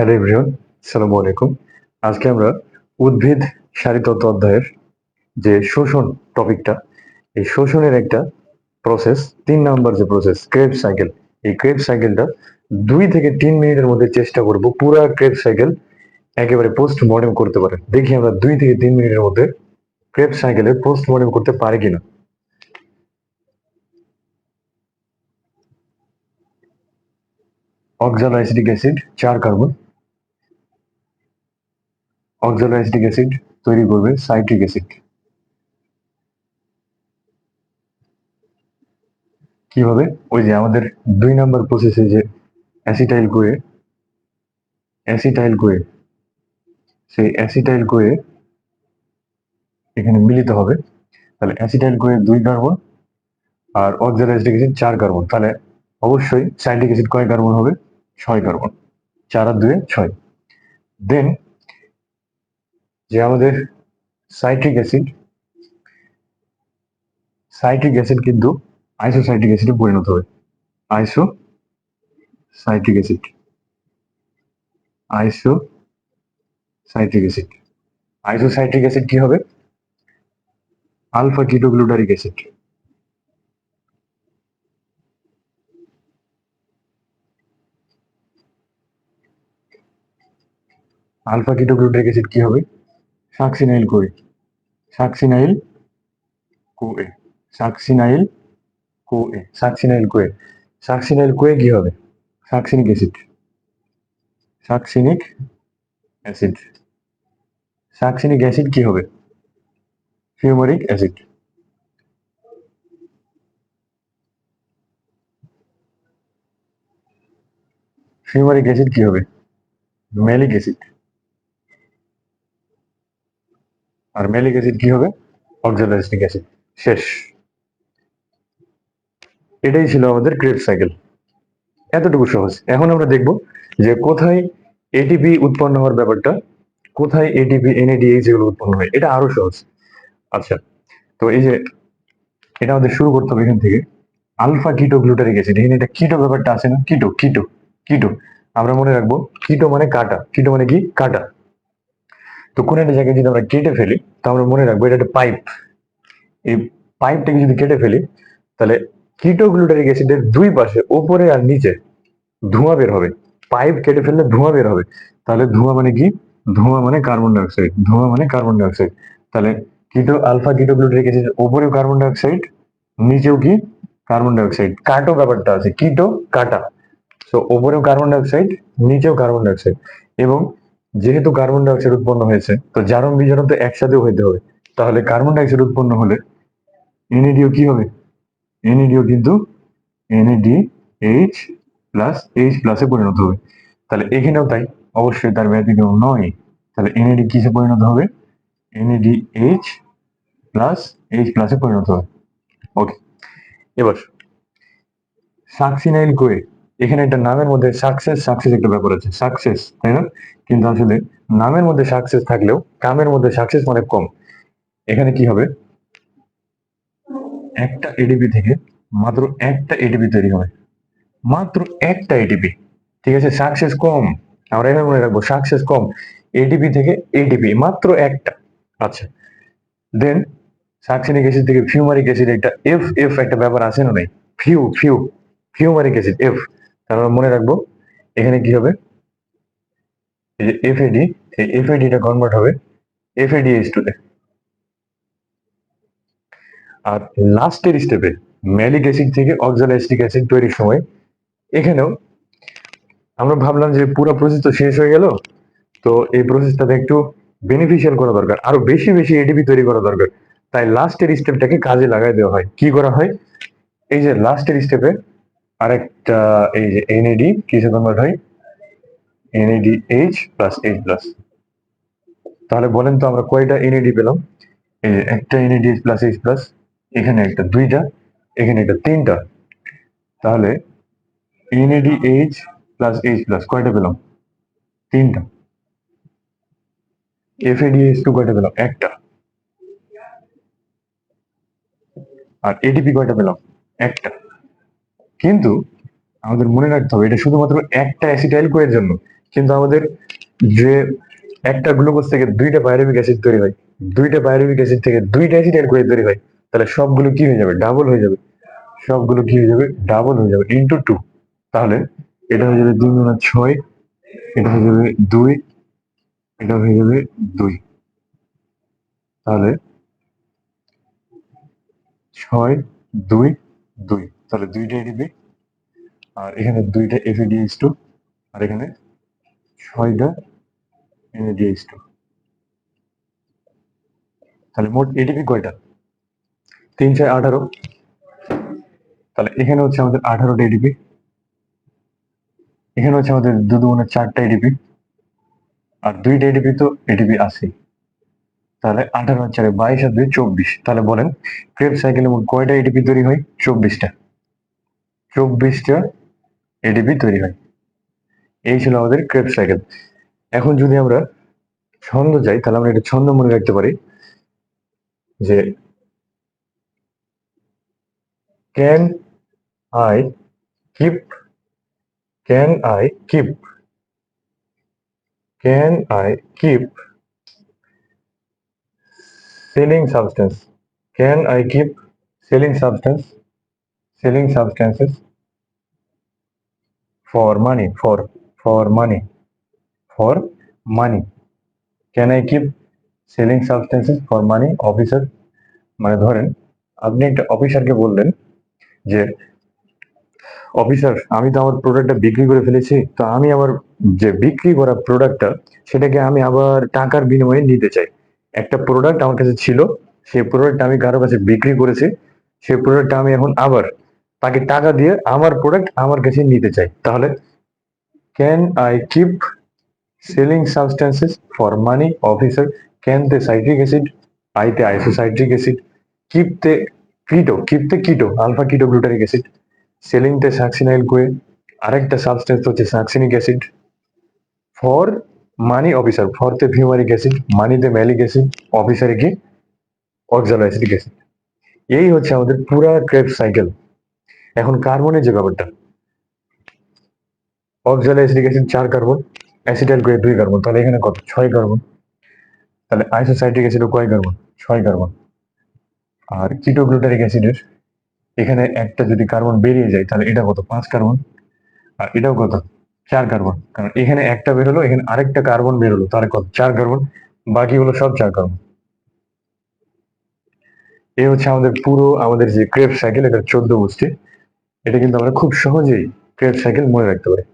Hello everyone সালামু আলাইকুম। আজকে আমরা উদ্ভিদ সারিতত্ত্ব অধ্যায়ের যে শোষণ টপিকটা, এই শোষণের একটা প্রসেস তিন নাম্বার যে প্রসেস ক্রেপ সাইকেল এই ক্রেপ সাইকেলটা দুই থেকে তিন মিনিটের মধ্যে চেষ্টা করব পুরা ক্রেপ সাইকেল একেবারে পোস্ট মর্টেম করতে পারে। দেখি আমরা দুই থেকে তিন মিনিটের মধ্যে ক্রেপ সাইকেলের পোস্ট মর্টেম করতে পারি কিনা। অক্সালোঅ্যাসিটিক অ্যাসিড চার কার্বন অক্সালোঅ্যাসিটিক অ্যাসিড তৈরি করবে সাইট্রিক অ্যাসিড কীভাবে? ওই যে আমাদের দুই নাম্বার প্রসেসে যে অ্যাসিটাইল কোয়ে অ্যাসিটাইল কোয়ে, সেই অ্যাসিটাইল কোয়ে এখানে মিলিত হবে। তাহলে অ্যাসিটাইল কোয়ে দুই কার্বন আর অক্সালোঅ্যাসিটিক অ্যাসিড চার কার্বন তাহলে অবশ্যই সাইট্রিক অ্যাসিড কয় কার্বন হবে? ছয় কার্বন চার আর দুয়ে ছয়। দেন যে আমাদের সাইট্রিক অ্যাসিড সাইট্রিক অ্যাসিড কিন্তু আইসোসাইট্রিক অ্যাসিডে পরিণত হবে isocitric acid isocitric acid isocitric acid কি হবে alpha ketoglutaric acid alpha ketoglutaric acid কি হবে succinyl CoA succinyl CoA succinyl CoA succinyl CoA succinyl CoA কি হবে? Succinic acid succinic acid succinic acid কি হবে? ফিউমারিক অ্যাসিড ফিউমারিক অ্যাসিড কি হবে? ম্যালিক অ্যাসিড আর ম্যালিক অ্যাসিড কি হবে? অক্সালোঅ্যাসিটিক অ্যাসিড শেষ। এটাই ছিল আমাদের ক্রেপ সাইকেল এতটুকু সহজ। এখন আমরা দেখব যে কোথায় এটিপি উৎপন্ন হওয়ার ব্যাপারটা, কোথায় এটিপি এনএডিএইচ যেগুলো উৎপন্ন হয়, এটা আরও সহজ। আচ্ছা তো এই যে এটা আমাদের শুরু করতে হবে এখান থেকে। আলফা কিটো গ্লুটারিক অ্যাসিড, এখানে এটা কিটো ব্যাপারটা আছে না? Keto keto keto. আমরা মনে রাখব, কিটো মানে কাটা। কিটো মানে কি? কাটা। তো কোন একটা জায়গায় যদি আমরা কেটে ফেলি, তো আমরা মনে রাখব এটা একটা পাইপ। এই পাইপটাকে যদি কেটে ফেলি, তাহলে কিটোগ্লুটারিক অ্যাসিডের দুই পাশে, ওপরে আর নিচে, ধোঁয়া বের হবে। পাইপ কেটে ফেললে ধোঁয়া বের হবে। তাহলে ধোঁয়া মানে কি? ধোঁয়া মানে কার্বন ডাইঅক্সাইড। ধোঁয়া মানে কার্বন ডাইঅক্সাইড। তাহলে কিটো আলফা কিটোগ্লুটারিক অ্যাসিড ওপরেও কার্বন ডাইঅক্সাইড, নিচেও কি? Carbon dioxide. কাটো ব্যাপারটা আছে কিটো কাটা। সো ওপরেও কার্বন ডাইঅক্সাইড, নিচেও কার্বন ডাইঅক্সাইড। এবং যেহেতু কার্বন ডাইঅক্সাইড উৎপন্ন হয়েছে, তো জারণ বিজারণ তো একসাথেও হইতে হবে। তাহলে কার্বন ডাইঅক্সাইড উৎপন্ন হলে এনএডিও কি হবে? এনএডিও কিন্তু এনএডি এইচ প্লাস এইচ প্লাসে পরিণত হবে। তাহলে এখানেও তাই, অবশ্যই তার ব্যতিক্রম নয়। তাহলে এনএডি কিসে পরিণত হবে? এনএডি এইচ প্লাস এইচ প্লাসে পরিণত হবে। ওকে এবার সাকসিনাইল কোয়ে এখানে একটা নামের মধ্যে সাকসেস সাকসেস একটা ব্যাপার আছে। সাকসেস তাই না? কিন্তু আসলে নামের মধ্যে সাকসেস থাকলেও কামের মধ্যে সাকসেস অনেক কম। এখানে কি হবে? একটা এডিপি থেকে মাত্র একটা এডিপি তৈরি হবে। মাত্র একটা এডিপি ঠিক আছে? সাকসেস কম। আমরা এভাবে মনে রাখব সাকসেস কম। এডিপি থেকে এডিপি মাত্র একটা। আচ্ছা। দেন সাকসিনিক অ্যাসিড থেকে ফিউমারিক অ্যাসিড একটা এফ এফ একটা ব্যাপার আছে না নাই ফিউ ফিউ ফিউমারিক অ্যাসিড এফ আমরা মনে রাখব, এখানে কি হবে? এই যে এফ এফএডি এই এফএডিটা কনভার্ট হবে এফএডিএইচ টু তে আর লাস্টের স্টেপে ম্যালিক অ্যাসিড থেকে অক্সালোঅ্যাসিটিক অ্যাসিড তৈরির সময়, এখানেও আমরা ভাবলাম যে পুরো প্রসেস তো শেষ হয়ে গেল, তো এই প্রসেসটাতে একটু বেনিফিশিয়াল করা দরকার, আরও বেশি বেশি এডিপি তৈরি করা দরকার। তাই লাস্টের স্টেপটাকে কাজে লাগাই দেওয়া হয়। কি করা হয়? এই যে লাস্টের স্টেপে আরেকটা, এই যে এনএডি কিসে কনভার্ট হয় NAD H plus H plus তাহলে বলেন তো আমরা কয়টা এনএডি পেলাম? এই যে একটা NAD H plus H plus এখানে একটা দুইটা, এখানে একটা তিনটা। তাহলে NAD H plus H plus কয়টা পেলাম? তিনটা। এফএডি এইচ টু কয়টা পেলাম? একটা। আর এডিপি কয়টা পেলাম? একটা। কিন্তু আমাদের মনে রাখতে হবে, এটা শুধুমাত্র একটা অ্যাসিটাইল কোয়ের জন্য, কিন্তু আমাদের যে একটা গ্লুকোজ থেকে দুইটা পাইরুভিক অ্যাসিড তৈরি হয়, দুইটা পাইরুভিক অ্যাসিড থেকে দুইটা অ্যাসিড করে তৈরি হয়, তাহলে সবগুলো কি হয়ে যাবে? ডাবল হয়ে যাবে। সবগুলো কি হয়ে যাবে? ডাবল হয়ে যাবে ইন্টু টু তাহলে এটা হয়ে যাবে দুই গুণা ছয়, এটা হয়ে যাবে দুই, এটা হয়ে যাবে দুই। তাহলে ছয়, দুই দুই। তাহলে দুইটা এডিপি আর এখানে দুইটা এফএডিএইচ টু আর এখানে ছয়টা এনএডিএইচ টু তাহলে মোট এডিপি কয়টা? তিন ছয় আঠারো। তাহলে এখানে হচ্ছে আমাদের আঠারোটা এডিপি এখানে হচ্ছে আমাদের দু দুগুণে চারটা এডিপি আর দুইটা এডিপি তো এডিপি আছে তাহলে আঠারো, চারে বাইশ আর দুই, চব্বিশ। তাহলে বলেন, ক্রেপ সাইকেলে মোট কয়টা এডিপি তৈরি হয়? চব্বিশটা। চব্বিশটা এডিপি তৈরি হয়। এই ছিল আমাদের ক্রেপ সাইকেল এখন যদি আমরা ছন্দ যাই, তাহলে আমরা একটা ছন্দ মনে রাখতে পারি যে can I keep can I keep can I keep selling substance, can i keep selling substance selling substances for money, for for money for money. Can i keep selling substances for money, officer? মানে ধরেন, আপনি একটা অফিসারকে বললেন যে officer আমি তো আমার প্রোডাক্টটা বিক্রি করে ফেলেছি, তো আমি আমার যে বিক্রি করা প্রোডাক্টটা সেটাকে আমি আবার টাকার বিনিময়ে নিতে চাই। একটা প্রোডাক্ট আমার কাছে ছিল, সেই প্রোডাক্ট আমি কারও কাছে বিক্রি করেছি, সেই প্রোডাক্টটা আমি এখন আবার তাকে টাকা দিয়ে আমার প্রোডাক্ট আমার কাছে নিতে চাই। তাহলে can I keep selling substances for money officer can তে সাইট্রিক অ্যাসিড আইতে আইসোসাইট্রিক অ্যাসিড কিপতে কিটো কিপতে keto alpha ketoglutaric acid সেলিংতে সাকসিনাইল কোয়ে আরেকটা সাবস্টেন্স হচ্ছে succinic acid for money officer ফরতে fumaric acid মানিতে ম্যালিক অ্যাসিড অফিসারে কি অক্সালোঅ্যাসিডিক অ্যাসিড এই হচ্ছে আমাদের পুরা ক্রেপ সাইকেল এখন কার্বনের যে ব্যাপারটা অক্সালোঅ্যাসিডিক অ্যাসিড চার কার্বন অ্যাসিটাইল গ্রেড দুই কার্বন তাহলে এখানে কত? ছয় কার্বন তাহলে আইসোসাইট্রিক অ্যাসিডও কয় কার্বন ছয় কার্বন আর কিটোগ্লুটারিক অ্যাসিডের এখানে একটা যদি কার্বন বেরিয়ে যায়, তাহলে এটা কত? পাঁচ কার্বন আর এটাও কত? চার কার্বন কারণ এখানে একটা বেরোলো এখানে আরেকটা কার্বন বেরোলো তাহলে কত? চার কার্বন বাকিগুলো সব চার কার্বন এই হচ্ছে আমাদের পুরো আমাদের যে ক্রেপ সাইকেল এটা চোদ্দ গোষ্ঠী। এটা কিন্তু আমরা খুব সহজেই ক্রেপ সাইকেল মনে রাখতে পারি।